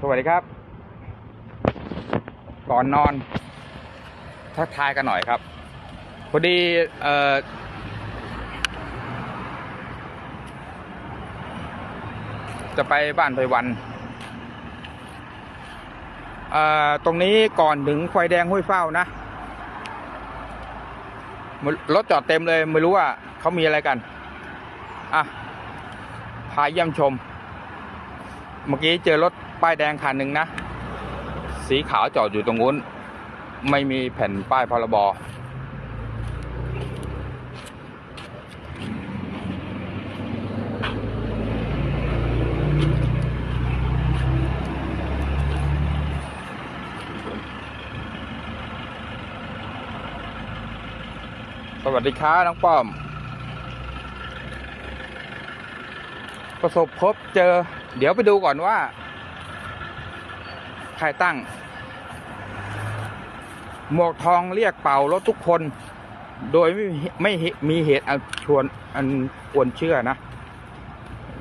สวัสดีครับ ก่อนนอน ทักทายกันหน่อยครับ พอดีเอ่อจะไปบ้านไพวันเอ่อตรงนี้ก่อนถึงไฟแดงห้วยเฝ้านะ รถจอดเต็มเลย ไม่รู้ว่าเขามีอะไรกัน อะ พาเยี่ยมชม เมื่อกี้เจอรถ ป้ายแดงคันหนึ่งนะ สีขาวจอดอยู่ตรงนู้น ไม่มีแผ่นป้ายพรบสวัสดีครับน้องป้อม ประสบพบเจอ เดี๋ยวไปดูก่อนว่า ใครตั้ง หมวกทองเรียกเป่ารถทุกคน โดยไม่ไม่มีเหตุอันชวนอันควรเชื่อนะ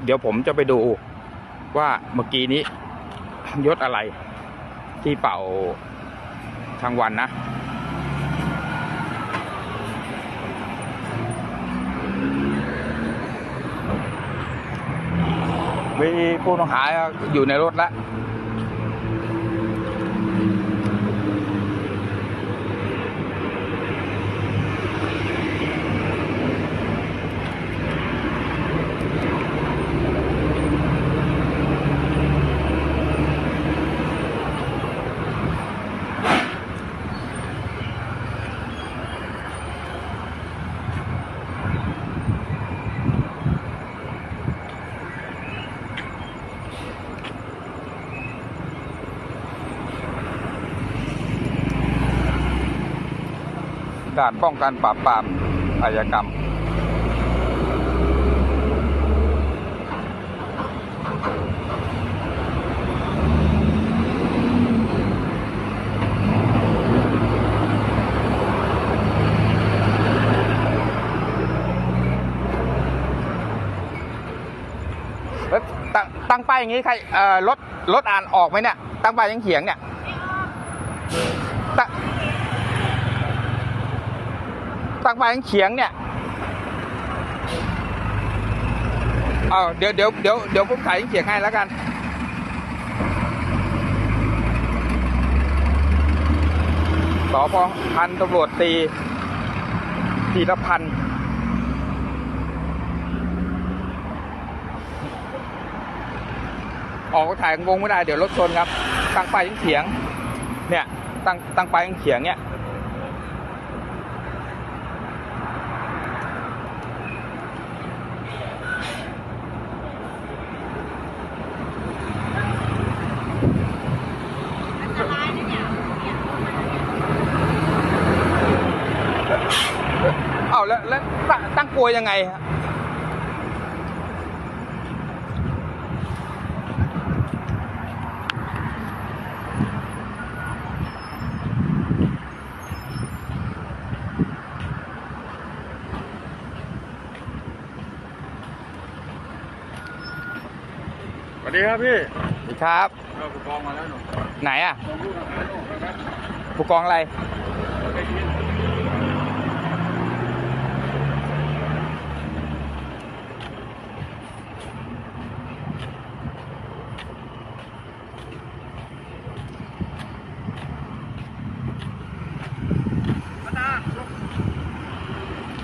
เดี๋ยวผมจะไปดูว่าเมื่อกี้นี้ยศอะไร ที่เป่าทางวันนะมีผู้ต้องหาอยู่ในรถแล้ว ด่านป้องกันปราบปรามอาญากรรม ตั้งตั้งป้ายอย่างนี้ใครเอ่อรถรถอ่านออกไหมเนี่ย ตั้งป้ายยังเขียงเนี่ยตั้ง ตั้งป้ายยังเขียงเนี่ยเอาเดี๋ยวเดี๋ยวเดี๋ยวเดี๋ยวผมถ่ายยังเขียงให้แล้วกันสพพันตำรวจตีธีรพันธ์ออกถ่ายงงไม่ได้เดี๋ยวรถชนครับ ตั้งป้ายยังเขียง เนี่ย ตั้งตั้งป้ายยังเขียงเนี่ย เอาแล้วแล้วตั้งตั้งกลว ยยังไงฮะสวัสดีครับพี่สวัสดีครับเราผู้กองมาแล้วหนูไหนอะลองดูหน่อยนะหนูนะครับผู้กองอะไร ได้ยิน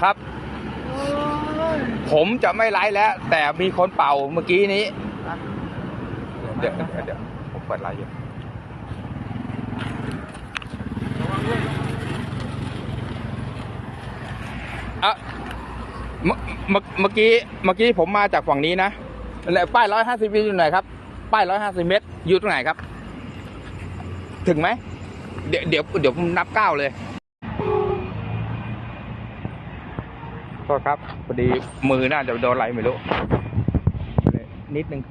ครับ ผมจะไม่ไลฟ์แล้ว แต่มีคนเป่าเมื่อกี้นี้ เดี๋ยวเดี๋ยวเดี๋ยวผมเปิดไลฟ์อยู่อะเมื่อเมื่อเมื่อกี้เมื่อกี้ผมมาจากฝั่งนี้นะแล้วป้ายร้อยห้าสิบอยู่ไหนครับ ป้ายร้อยห้าสิบเมตรอยู่ตรงไหนครับ ถึงไหม เดี๋ยวเดี๋ยวเดี๋ยวผมนับเก้าเลย ทษครับพอดีมือน่าจะโดนอะไรไม่รู้ นิดนึง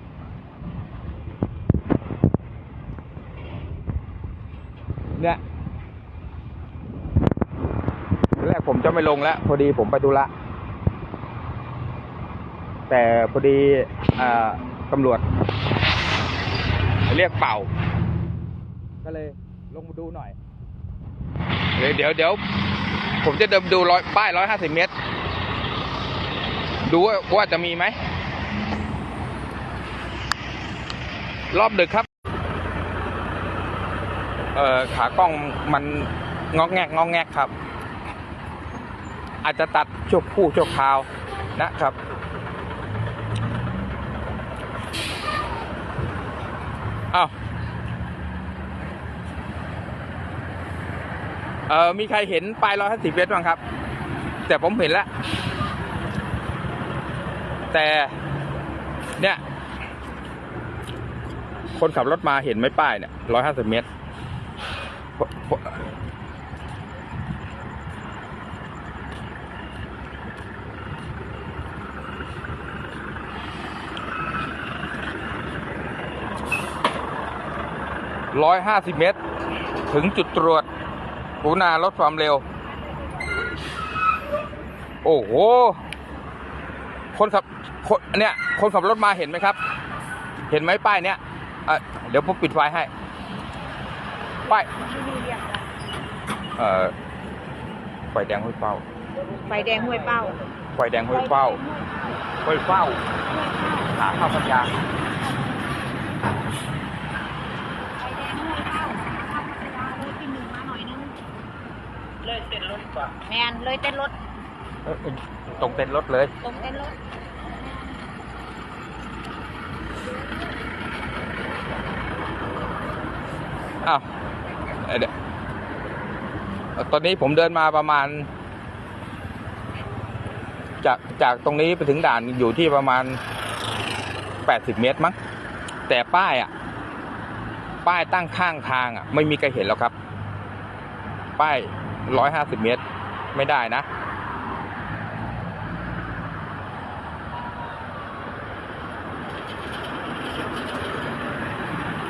เนี่ยแรกผมจะไม่ลงแล้ว พอดีผมไปธุระแต่พอดีอตำรวจ เรียกเป่า ก็เลยลงมาดูหน่อย เดี๋ยวเดี๋ยวผมจะเดินดูร้อยป้ายร้อยห้าสิบเมตร ดูว่าจะมีไหม รอบดึกครับ เอ่อขากล้องมันงอกแงกงอกแงกครับ อาจจะตัดช่วงคู่ช่วคราวนะครับ อ้าวเออมีใครเห็นปลายร้อยห้าสิบเมตรบ้างครับ แต่ผมเห็นแล้ว แต่เนี่ย คนขับรถมาเห็นไหมป้ายเนี่ยร้อยห้าสิบเมตร ร้อยห้าสิบเมตร ถึงจุดตรวจปูนาลดความเร็ว โอ้โห คนเนี่ยคนขับรถมาเห็นไหมครับ เห็นไหมป้ายเนี้ยอะเดี๋ยวผมปิดไฟให้ป้ายเอ่อไฟแดงห้วยเฝ้า ไฟแดงห้วยเป้า ไฟแดงห้วยเฝ้า ห้วยเฝ้าขาเข้าพัทยาไฟแดงห้วยเป้าข้ามพัทยาเลยปีหนึ่งมาหน่อยนึงเลยเต้นรถป่ะแมนเลยเต้นรถเอ้ยตรงเต็นท์รถเลย ตรงเต้นรถ อ้าวตอนนี้ผมเดินมาประมาณ จากจากตรงนี้ไปถึงด่านอยู่ที่ประมาณ80เมตรมั้งแต่ป้ายอะ ป้ายตั้งข้างทางอะ ไม่มีใครเห็นแล้วครับ ป้าย150เมตร ไม่ได้นะ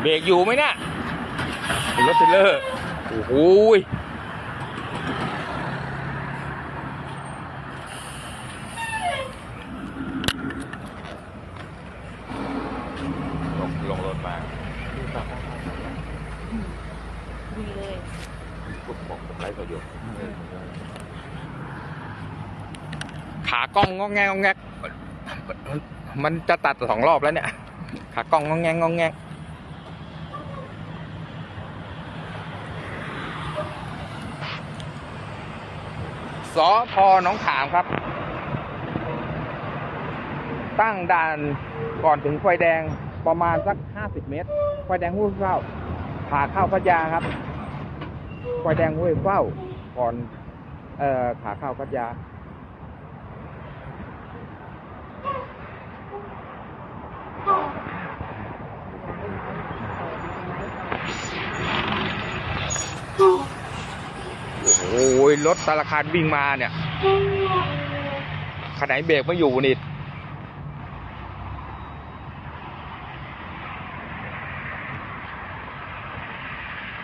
เบรกอยู่ไหมเนี่ย เป็นรถเทรลเลอร์ โอ้โหลงลงรถมาดีเลยพูดบอกผมไร้ประโยชน์ขากล้องงองแงงงอแงมันจะตัดสองรอบแล้วเนี่ย ขากล้องงองแงงงองแง สพหนองขามครับ ตั้งด่านก่อนถึงไฟแดงประมาณสัก 50 เมตร ไฟแดงห้วยเฝ้าขาเข้าพัทยาครับ ไฟแดงห้วยเฝ้าก่อน เอ่อขาเข้าพัทยา โอ้ย รถสารคานวิ่งมาเนี่ยขนาดเบรกไม่อยู่นี่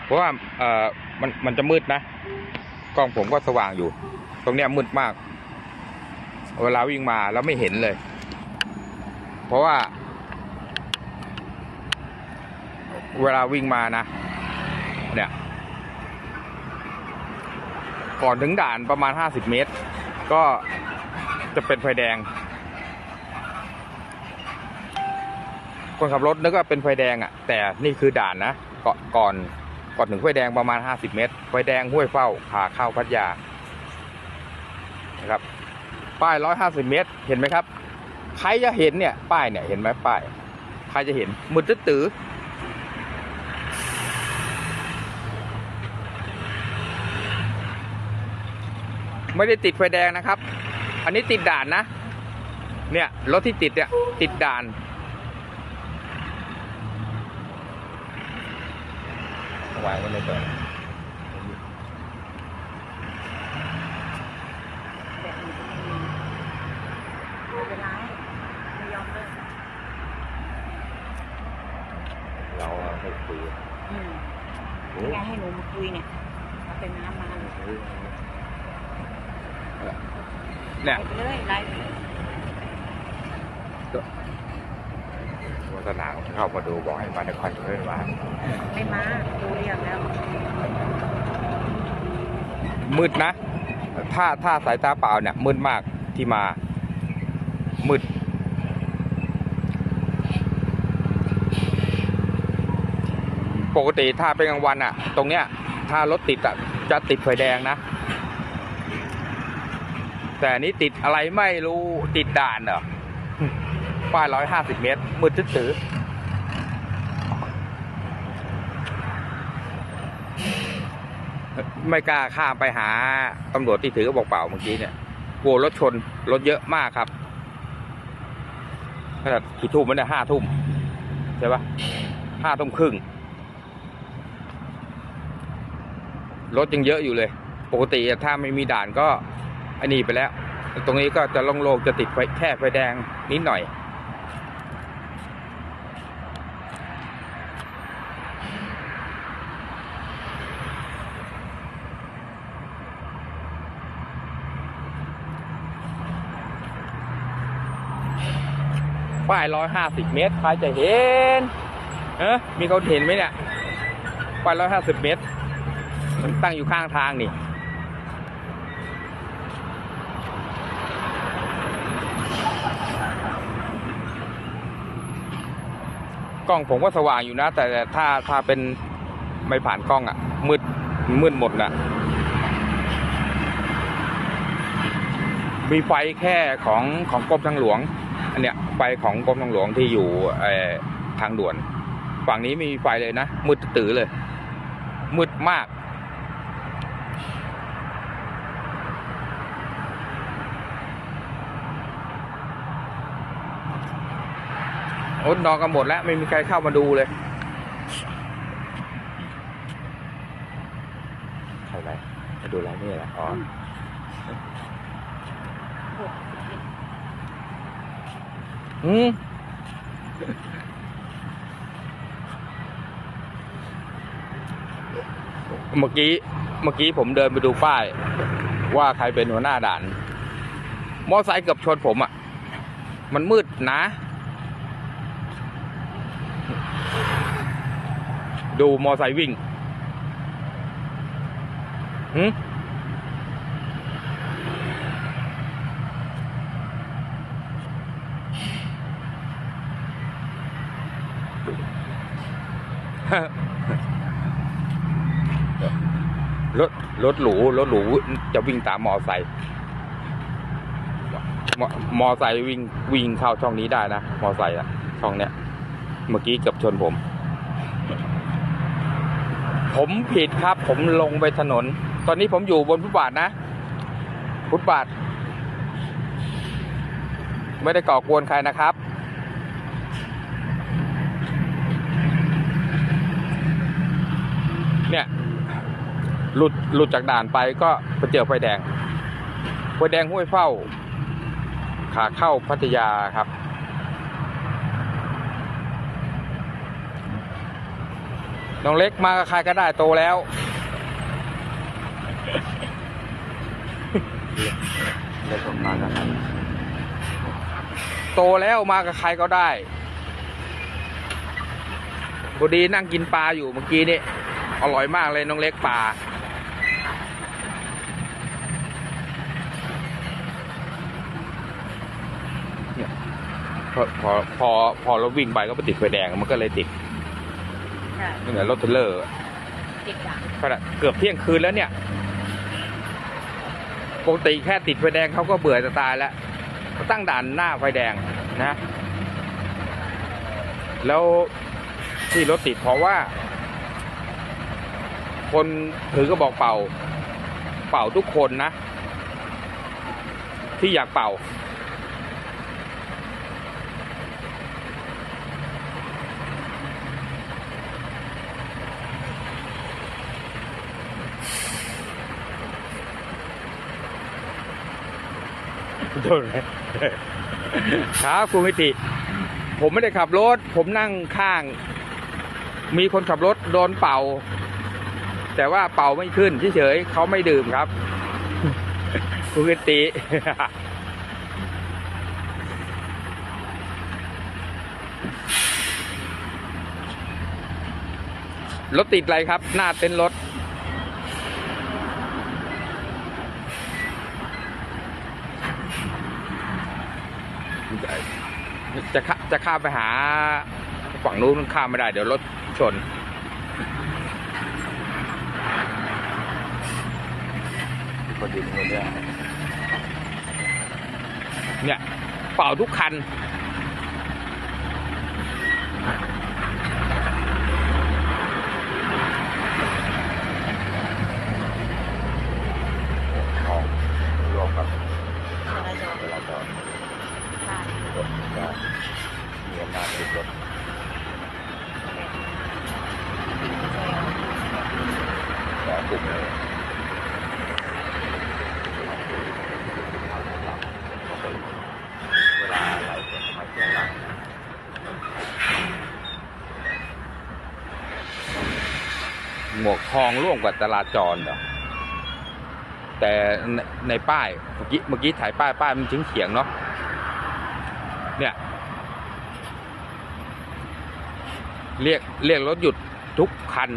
เพราะว่าเอ่อมันมันจะมืดนะกล้องผมก็สว่างอยู่ ตรงเนี้ยมืดมาก เวลาวิ่งมาแล้วไม่เห็นเลย เพราะว่า เวลาวิ่งมานะ เนี่ย ก่อนถึงด่านประมาณ 50 เมตร ก็จะเป็นไฟแดง คนขับรถนึกว่าเป็นไฟแดงอะ่ะ แต่นี่คือด่านนะก่อนก่อนก่อนถึงไฟแดงประมาณ 50 เมตร ไฟแดงห้วยเฝ้าขาเข้าพัทยานะครับ ป้าย 150 เมตร เห็นไหมครับ ใครจะเห็นเนี่ย ป้ายเนี่ย เห็นไหมป้าย ใครจะเห็นมืดตื้อ ไม่ได้ติดไฟแดงนะครับ อันนี้ติดด่านนะ เนี่ยรถที่ติดเนี่ยติดด่าน วางไว้ในตัวแบบนี้ไม่เป็นไรไม่ยอมเลิกเราให้คุยอืมนี่ไงให้หนูมาคุยเนี่ยเอาเป็นน้ำมาเลย เนี่ยไล่ไปเลยไล่ไปเลยตัวสนาเข้ามาดูบอกให้มานครไม่มาไม่มาดูเรียกแล้วมืดนะ ถ้าถ้าสายตาเปล่าเนี่ย มืดมากที่มา มืด ปกติถ้าเป็นกลางวันอะตรงเนี้ย ถ้ารถติดอะจะติดไฟแดงนะ แต่อันนี้ติดอะไรไม่รู้ติดด่านเหรอป้ายร้อยห้าสิบเมตร มืดตื้อๆไม่กล้าข้ามไปหาตำรวจที่ถือกระบอกเปล่าเมื่อกี้เนี่ยกลัวรถชน รถเยอะมากครับขนาดกี่ทุ่มมันเนี่ยห้าทุ่มใช่ปะห้าทุ่มครึ่ง รถยังเยอะอยู่เลย ปกติถ้าไม่มีด่านก็ อันนี้ไปแล้ว ตรงนี้ก็จะโล่งๆจะติดไฟแค่ไฟแดงนิดหน่อย ป้ายร้อยห้าสิบเมตรใครจะเห็น เออมีคนเห็นไหมเนี่ยป้ายร้อยห้าสิบเมตร มันตั้งอยู่ข้างทางนี่ กล้องผมก็สว่างอยู่นะ แต่ถ้าถ้าเป็นไม่ผ่านกล้องอะ่ะ มืดมืดหมดนะมีไฟแค่ของของกรมทางหลวง อันเนี้ยไฟของกรมทางหลวงที่อยู่เอ่อทางด่วน ฝั่งนี้ไม่มีไฟเลยนะมืดตื้อเลย มืดมาก โอ้นอนกันหมดแล้ว ไม่มีใครเข้ามาดูเลยใครไรมาดูไรนี่แหละอ๋ออืมเมื่อกี้เมื่อกี้ผมเดินไปดูป้าย ว่าใครเป็นหัวหน้าด่าน มอไซค์เกือบชนผมอะ่ะ มันมืดนะ ดูมอไซค์วิ่งหืมรถรถหรูรถหรูจะวิ่งตามมอไซค์มอมอไซค์วิ่งวิ่งเข้าช่องนี้ได้นะ มอไซค์อะช่องเนี้ย เมื่อกี้เกือบชนผม ผมผิดครับ ผมลงไปถนน ตอนนี้ผมอยู่บนฟุตบาทนะ ฟุตบาท ไม่ได้ก่อกวนใครนะครับ เนี่ย หลุดหลุดจากด่านไปก็ไปเจอไฟแดง ไฟแดงห้วยเฝ้า ขาเข้าพัทยาครับ น้องเล็กมากับใครก็ได้โตแล้วเล็กมากับใครโตแล้วมากับใครก็ได้พอดีนั่งกินปลาอยู่เมื่อกี้นี่อร่อยมากเลยน้องเล็กปลาเนี่ยพอพอพอพอเราวิ่งไปก็ไปติดไฟแดงมันก็เลยติด ใช่นี่แหละรถเทรลเลอร์ติดด่านขนาดเกือบเที่ยงคืนแล้วเนี่ยปกติแค่ติดไฟแดงเขาก็เบื่อจะตายแล้วเขาตั้งด่านหน้าไฟแดงนะ แล้วที่รถติดเพราะว่า คนถือกระบอกเป่า เป่าทุกคนนะ ที่อยากเป่า ชมครับคุณวิติ ผมไม่ได้ขับรถ ผมนั่งข้าง มีคนขับรถโดนเป่า แต่ว่าเป่าไม่ขึ้นเฉยๆเขาไม่ดื่มครับ คุณวิติรถติดอะไรครับ หน้าเต็นท์รถ จะข้าจะข้ามไปหาฝั่งนู้นข้ามไม่ได้ เดี๋ยวรถชนคนดินคนเนี้ยเนี่ย เป่าทุกคัน ของรวมกับ จราจร เวลาจอด ผ่าน รถก็มีอำนาจติดรถแล้วกลุ่มเลยเวลาไหลเกิดมาเสียหลัง หมวกท องร่วมกับจราจรเหรอแต่ในป้ายเมื่อกี้เมื่อกี้ถ่ายป้ายป้ายมันชิงเขียงเนาะเนี่ย เรียกเรียกรถหยุดทุกคัน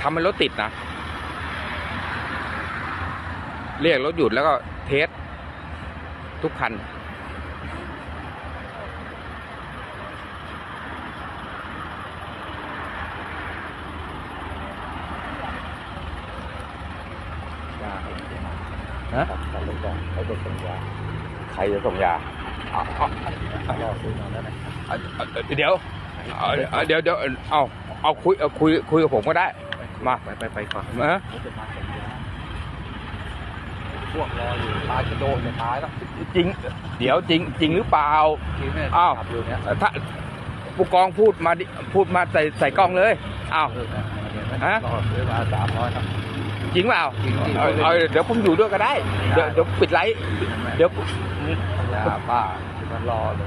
ทำให้รถติดนะ เรียกรถหยุดแล้วก็เทสทุกคัน ยา ฮะ ตัดรถก่อนเขาจะส่งยา ใครจะส่งยาเอาเอาเดี๋ยวเอาเดี๋ยวเดี๋ยวเอาเอาคุยเอาคุยคุยกับผมก็ได้ มาไปไปไปก่อนนะพวกรออยู่ตายจะโดนเนี่ยตายแล้วจริง เดี๋ยวจริง จริงหรือเปล่าอ้าวถ้าผู้กองพูดมาพูดมาใส่ใส่กล้องเลยอ้าวฮะรอซื้อมาสามร้อยครับ จริงเปล่าจริงจริงเอาเอาเดี๋ยวผมอยู่ด้วยก็ได้ เดี๋ยวเดี๋ยวปิดไลฟ์เดี๋ยวยาป้ามันรอเลย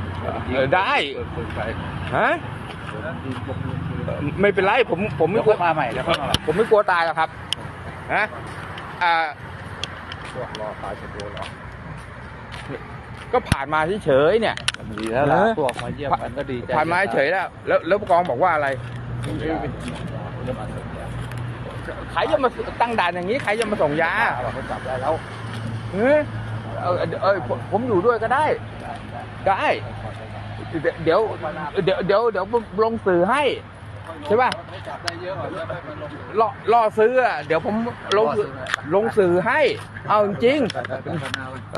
เออได้เปิดเปิดไฟฮะเดี๋ยวนั้นยิงพวกนี้คือไม่เป็นไรผมผมเดี๋ไม่ยวกลัค่อยวมาใหม่เดี๋ยวค่อยมาใหม่ผมไม่กลัวตายหรอกครับฮะอ่าพวกรอตายจะโดนหรอก็ผ่านมาเฉยๆเนี่ยดีแล้วล่ะเออพวกมาเยี่ยมกันก็ดีใจผ่านมาเฉยๆแล้ว แล้วแล้วผู้กองบอกว่าอะไร ใครจะมาตั้งด่านอย่างนี้ใครจะมาส่งยาเราก็จับได้แล้วเฮ้ยเออเออผมผมอยู่ด้วยก็ได้ ได้ เดี๋ยว เดี๋ยวเดี๋ยวเดี๋ยวผมลงสื่อให้ใช่ป่ะไม่จับได้เยอะหน่อยแล้วไม่มาลงล่อล่อซื้ออะเดี๋ยวผมลงสื่อลงสื่อให้ เอาจริง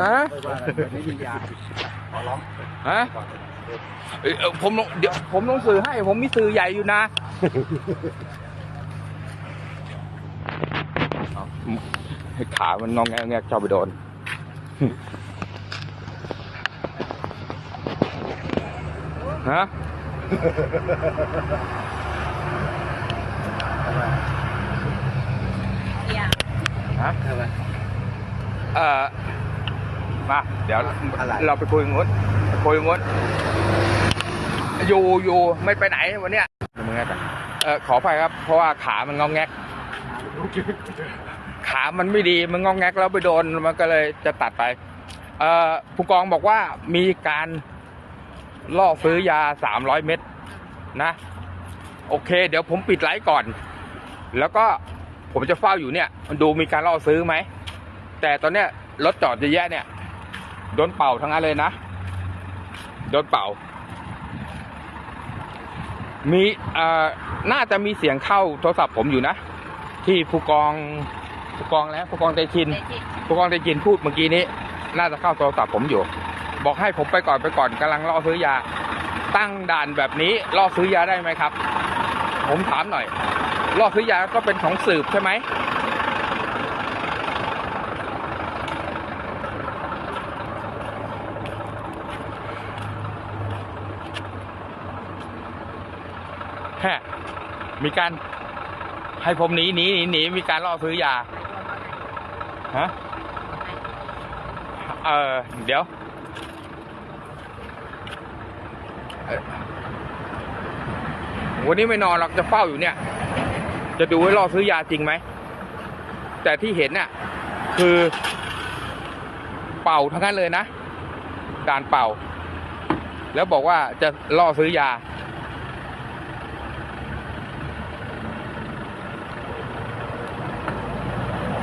ฮะไม่มียาขอร้องฮะเอ้ยเออผมลงเดี๋ยวผมลงสื่อให้ ผมมีสื่อใหญ่อยู่นะเอา ขามันงองแงงแงกชอบไปโดน ฮะอย่าฮะทำไมเอ่อมา เดี๋ยวอะไรเราไปคุยงดไปคุยงดอยู่อยู่ไม่ไปไหนวันเนี้ยมึงไงกันเออขอไปครับ เพราะว่าขามันงองแงก ขามันไม่ดีมันงองแงกแล้วไปโดนมันก็เลยจะตัดไปผู้กองบอกว่ามีการล่อซื้อยาสามร้อยเม็ดนะ โอเค เดี๋ยวผมปิดไลฟ์ก่อน แล้วก็ผมจะเฝ้าอยู่เนี่ยดูมีการล่อซื้อไหม แต่ตอนเนี้ยรถจอดเยอะแยะเนี่ย โดนเป่าทั้งนั้นเลยนะ โดนเป่า มีเอ่อน่าจะมีเสียงเข้าโทรศัพท์ผมอยู่นะ ที่ผู้กองผู้กองแล้วผู้กองเตชินได้ที่ผู้กองเตชินพูดเมื่อกี้นี้ น่าจะเข้าโทรศัพท์ผมอยู่ บอกให้ผมไปก่อนไปก่อนกำลังล่อซื้อยา ตั้งด่านแบบนี้ล่อซื้อยาได้ไหมครับ ผมถามหน่อยล่อซื้อยาก็เป็นของสืบใช่ไหมฮะมีการ ให้ผมหนีหนีหนีหนีมีการล่อซื้อยาฮะเออเดี๋ยวออวันนี้ไม่นอนหรอกจะเฝ้าอยู่เนี่ย จะดูให้ล่อซื้อยาจริงไหม แต่ที่เห็นเนี่ยคือ เป่าทั้งนั้นเลยนะการเป่า แล้วบอกว่าจะล่อซื้อยา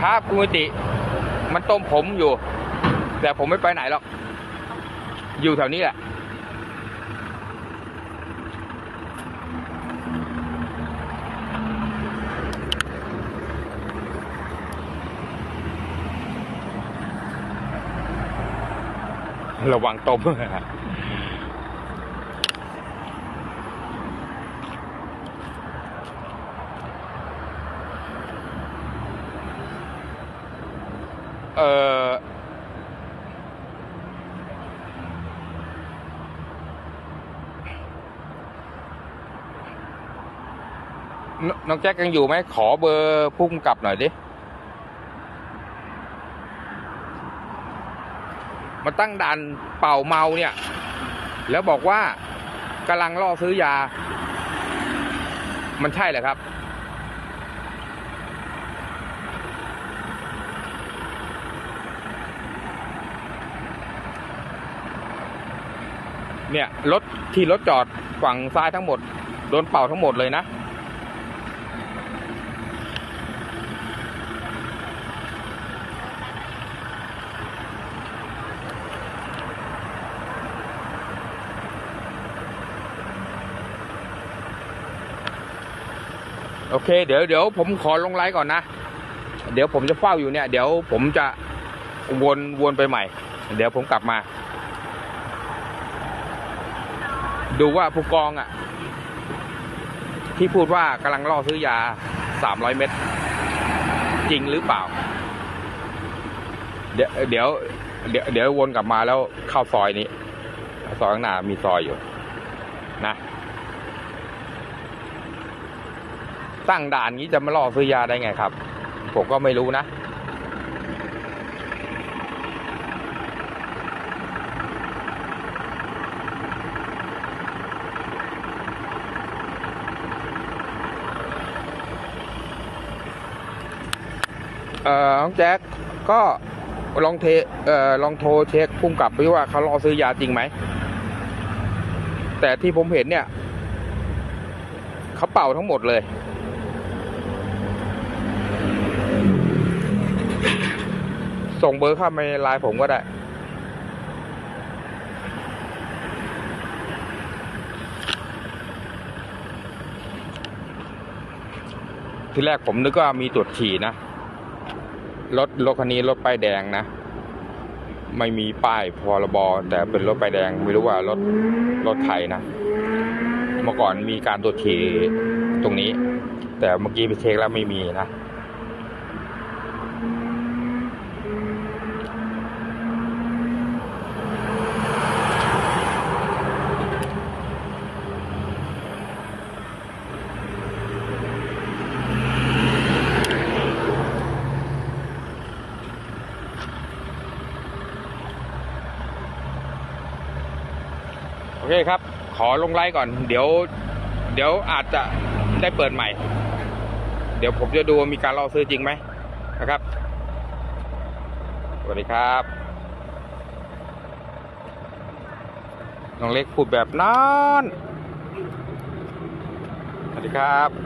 ครับคุณมิติ มันต้มผมอยู่ แต่ผมไม่ไปไหนหรอก อยู่แถวนี้แหละ ระวังต้ม เออ น้องแจ็คยังอยู่ไหมขอเบอร์พุ่มกลับหน่อยดิมาตั้งด่านเป่าเมาเนี่ย แล้วบอกว่ากำลังล่อซื้อยา มันใช่เหรอครับเนี่ยรถที่รถจอดฝั่งซ้ายทั้งหมด โดนเป่าทั้งหมดเลยนะ โอเค เดี๋ยวเดี๋ยวผมขอลงไลฟ์ก่อนนะ เดี๋ยวผมจะเฝ้าอยู่เนี่ย เดี๋ยวผมจะวนวนไปใหม่ เดี๋ยวผมกลับมา ดูว่าผู้กองอะ ที่พูดว่ากำลังล่อซื้อยาสามร้อยเม็ดจริงหรือเปล่า เดี๋ยวเดี๋ยวเดี๋ยวเดี๋ยววนกลับมาแล้วเข้าซอยนี้ ซอยข้างหน้ามีซอยอยู่ นะ ตั้งด่านนี้จะมาล่อซื้อยาได้ไงครับ ผมก็ไม่รู้นะ เอ่อน้องแจ็คก็ลองเทเอ่อลองโทรเช็คพุ่มกลับไปว่าเขารอซื้อยาจริงไหม แต่ที่ผมเห็นเนี่ย เขาเป่าทั้งหมดเลย ส่งเบอร์เข้ามาไลน์ผมก็ได้ ที่แรกผมนึกว่ามีตรวจฉี่นะ รถรถคันนี้รถป้ายแดงนะ ไม่มีป้ายพรบแต่เป็นรถป้ายแดง ไม่รู้ว่ารถรถไทยนะ เมื่อก่อนมีการตรวจฉี่ตรงนี้ แต่เมื่อกี้ไปเช็คแล้วไม่มีนะ โอเครับ ขอลงไลฟ์ก่อน เดี๋ยว เดี๋ยวอาจจะได้เปิดใหม่ เดี๋ยวผมจะดูมีการล่อซื้อจริงไหมนะครับ สวัสดีครับน้องเล็กพูดแบบนั้น สวัสดีครับ